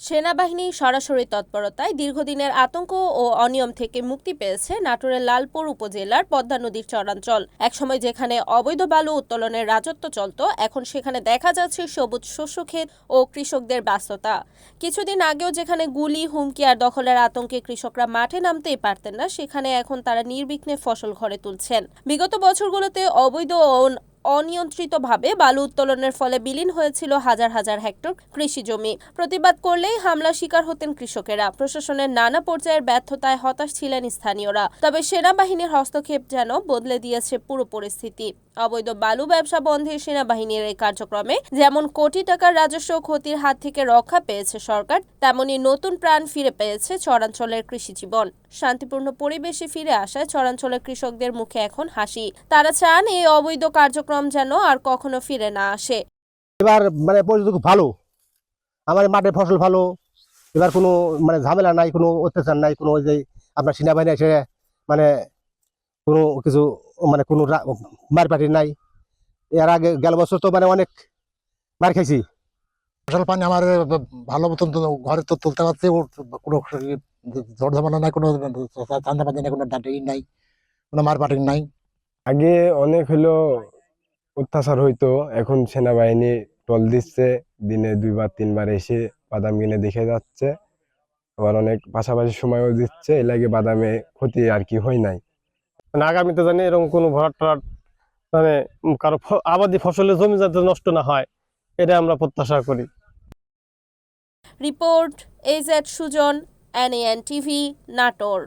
সেনাবাহিনী সরাসরি তৎপরতায় দীর্ঘদিনের আতঙ্ক ও অনিয়ম থেকে মুক্তি পেয়েছে নাটোরের লালপুর উপজেলার পদ্মা নদীর চরাঞ্চল। একসময় যেখানে অবৈধ বালু উত্তোলনের রাজত্ব চলত, এখন সেখানে দেখা যাচ্ছে সবুজ শস্যক্ষেত ও কৃষকদের ব্যস্ততা। কিছুদিন আগেও যেখানে গুলি, হুমকি আর দখলের আতঙ্কে কৃষকরা মাঠে নামতেই পারতেন না, সেখানে এখন তারা নির্বিঘ্নে ফসল ঘরে তুলছেন। বিগত বছরগুলোতে অবৈধ ও অনিয়ন্ত্রিতভাবে বালু উত্তোলনের ফলে বিলীন হয়েছিল হাজার হাজার হেক্টর কৃষি জমি। প্রতিবাদ করলেই হামলা শিকার হতেন কৃষকেরা। প্রশাসনের নানা পর্যায়ের ব্যর্থতায় হতাশ ছিলেন স্থানীয়রা। তবে সেনাবাহিনীর হস্তক্ষেপ যেন বদলে দিয়েছে পুরো পরিস্থিতি। অবৈধ বালু ব্যবসা বন্ধে সেনাবাহিনীর এই কার্যক্রমে যেমন কোটি টাকার রাজস্ব ক্ষতির হাত থেকে রক্ষা পেয়েছে সরকার, তেমনি নতুন প্রাণ ফিরে পেয়েছে চরাঞ্চলের কৃষি জীবন। শান্তিপূর্ণ পরিবেশে ফিরে আসায় চরাঞ্চলের কৃষকদের মুখে এখন হাসি। তারা চান এই অবৈধ কার্যক্রম যেন আর কখনো ফিরে না আসে এবার মানে পরিস্থিতি খুব ভালো আমাদের মাঠে ফসল ভালো এবার কোনো মানে ঝামেলা নাই কোনো অত্যাচার নাই কোনো ওই যে আপনার সেনাবাহিনী এসে মানে কোনো কিছু মানে কোনো মারপাটি নাই এর আগে গেল বছর তো মানে অনেক মার খাইছি ফসল পানি আমার ভালো মতন তো ঘরে তো তুলতে পারছি ওর কোনো ঝড় ঝামেলা নাই কোনো চান্দাবাদি নাই কোনো ডাটি নাই কোনো মারপাটি নাই আগে অনেক হলো অত্যাচার হইতো। এখন সেনাবাহিনী টল দিচ্ছে, দিনে দুইবার, তিনবার এসে বাদাম কিনে দেখে যাচ্ছে। আবার অনেক পাশাপাশি সময়ও দিচ্ছে, এর লাগে বাদামে ক্ষতি আর কি হয় নাই। মানে আগামীতে জানি এরকম কোনো ভরাট টরাট মানে কারও আবাদি ফসলের জমি যাতে নষ্ট না হয়, এটা আমরা প্রত্যাশা করি। Report AZ Sujan NN TV, Natore.